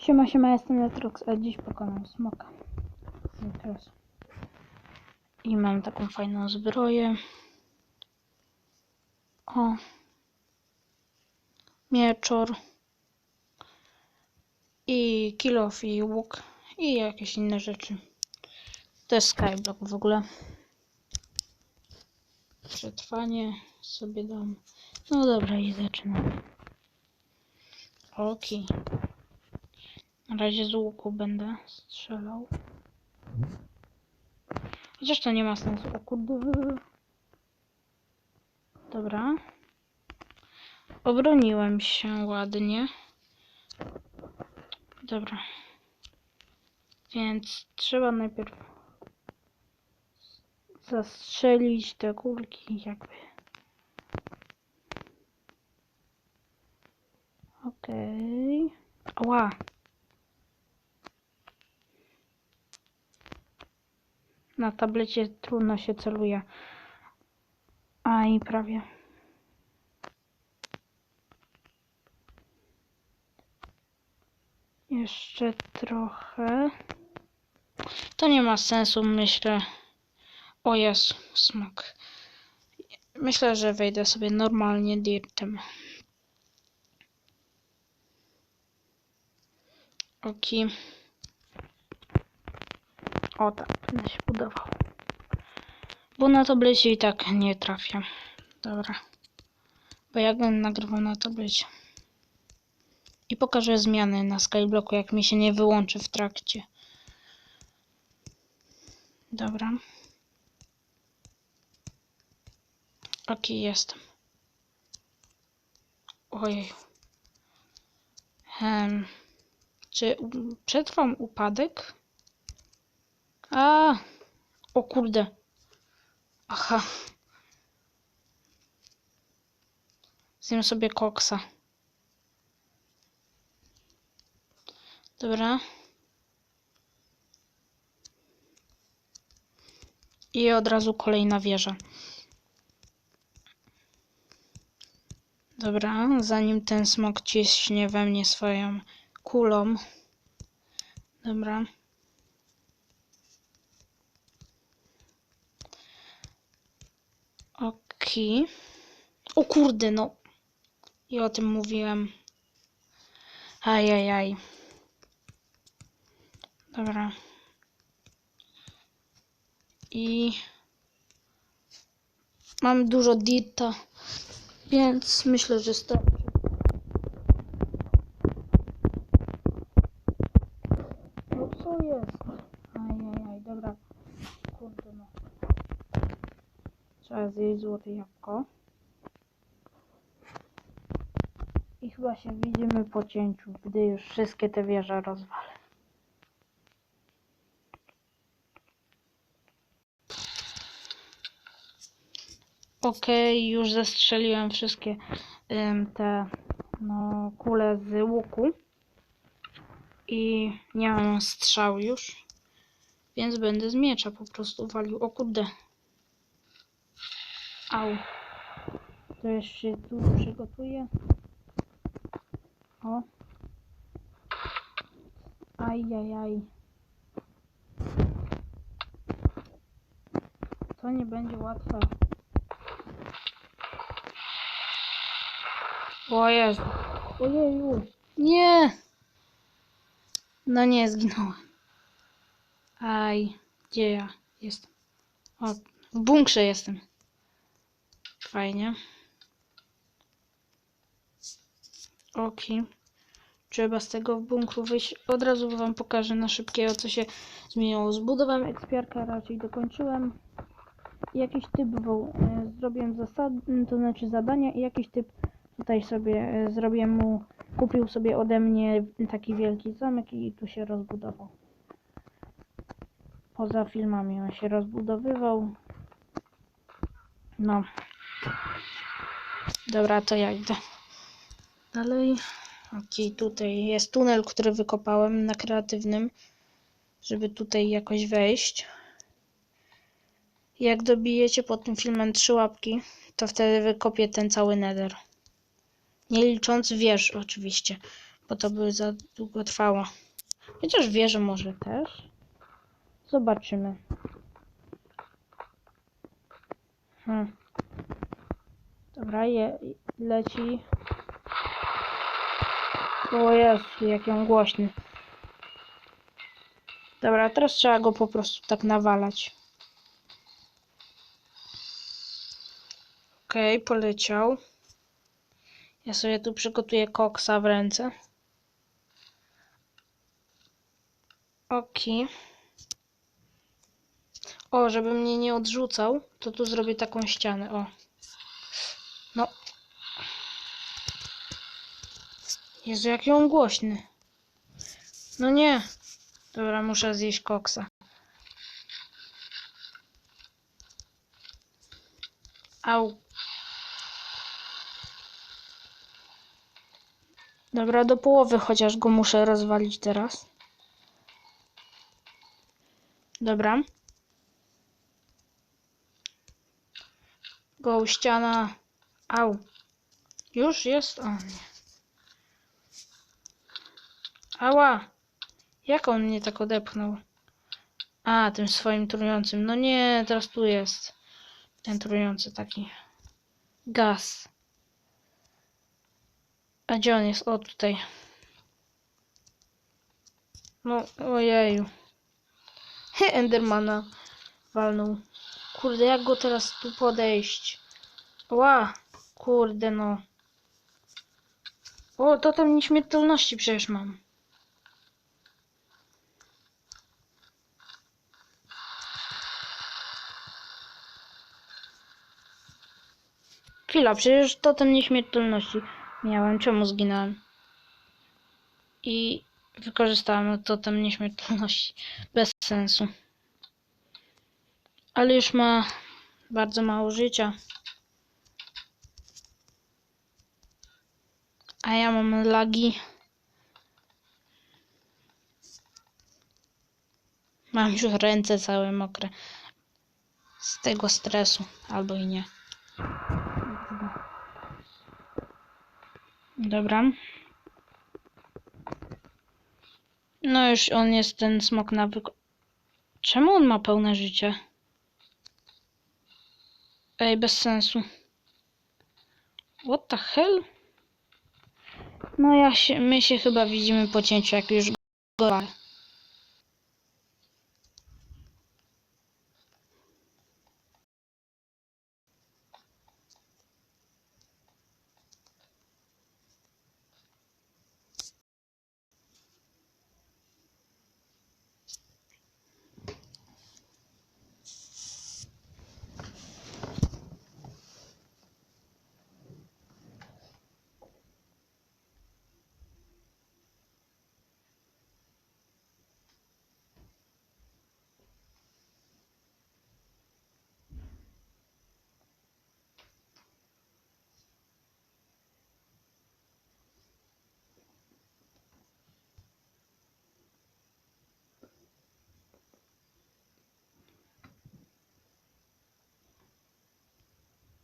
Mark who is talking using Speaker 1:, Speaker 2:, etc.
Speaker 1: Siema, siema, jestem Letrox, a dziś pokonam smoka. Teraz. I mam taką fajną zbroję. O. Mieczor. I kilof i łuk. I jakieś inne rzeczy. To jest skyblock w ogóle. Przetrwanie sobie dam. No dobra i zaczynamy. Oki. Na razie z łuku będę strzelał. Chociaż to nie ma sensu. O kurde. Dobra. Obroniłem się ładnie. Dobra. Więc trzeba najpierw zastrzelić te kulki jakby. Okej. Ała. Na tablecie trudno się celuje. A i prawie. Jeszcze trochę. To nie ma sensu, myślę. O jest, smok. Myślę, że wejdę sobie normalnie dirtem. Oki. O tak, będę się budował. Bo na tablecie i tak nie trafię. Dobra. Bo jak będę nagrywał na tablecie. I pokażę zmiany na skyblocku, jak mi się nie wyłączy w trakcie. Dobra. Ok, jestem. Ojej. Czy przetrwam upadek? A, o kurde. Aha. Zjem sobie koksa. Dobra. I od razu kolejna wieża. Dobra, zanim ten smok ciśnie we mnie swoją kulą. Dobra. Okej. O kurde, no. I o tym mówiłem. Ajajaj. Dobra. I mam dużo dirta, więc myślę, że starczy. No co jest? Ajajaj, dobra. Kurde no. Zjeść złote jabłko. I chyba się widzimy po cięciu, gdy już wszystkie te wieże rozwalę. Okej, już zestrzeliłem wszystkie ym, te no, kule z łuku. I nie mam strzał już. Więc będę z miecza po prostu walił. O kurde. Au. To jeszcze tu przygotuję. O. Ajajaj. To nie będzie łatwe. O Jezu. Ojeju. Nie. No nie, zginąłem. Aj. Gdzie ja jestem? O, w bunkrze jestem. Fajnie. Oki. Trzeba z tego bunkru wyjść. Od razu wam pokażę na szybkiego, co się zmieniło. Zbudowałem ekspiarka, raczej dokończyłem. Jakiś typ woł, e, zrobiłem zasad, to znaczy zadania i jakiś typ tutaj sobie e, zrobiłem mu, kupił sobie ode mnie taki wielki zamek i tu się rozbudował. Poza filmami on się rozbudowywał. No. Dobra, to ja idę. Dalej. Okej, tutaj jest tunel, który wykopałem na kreatywnym, żeby tutaj jakoś wejść. Jak dobijecie pod tym filmem trzy łapki, to wtedy wykopię ten cały nether. Nie licząc wież oczywiście, bo to by za długo trwało. Chociaż wierzę może też. Zobaczymy. Hmm. Dobra, je, leci. O Jezu, jaki on głośny. Dobra, teraz trzeba go po prostu tak nawalać. Okej, poleciał. Ja sobie tu przygotuję koksa w ręce. Okej. O, żeby mnie nie odrzucał, to tu zrobię taką ścianę. O. No. Jezu, jaki on głośny. No nie. Dobra, muszę zjeść koksa. Au. Dobra, do połowy chociaż go muszę rozwalić teraz. Dobra. Go ściana. Au. Już jest? O nie. Ała. Jak on mnie tak odepchnął? A, tym swoim trującym. No nie, teraz tu jest. Ten trujący taki. Gaz. A gdzie on jest? O, tutaj. No, ojeju. Endermana walnął. Kurde, jak go teraz tu podejść? Ła, kurde no. O, to tam nieśmiertelności przecież mam. Chwila, przecież totem nieśmiertelności miałem. Czemu zginąłem? I wykorzystałem totem nieśmiertelności. Bez sensu. Ale już ma bardzo mało życia. A ja mam lagi. Mam już ręce całe mokre. Z tego stresu. Albo i nie. Dobra. No już on jest ten smok na wyko... Czemu on ma pełne życie? Ej, bez sensu. What the hell? No ja się, my się chyba widzimy po cięciu, jak już go...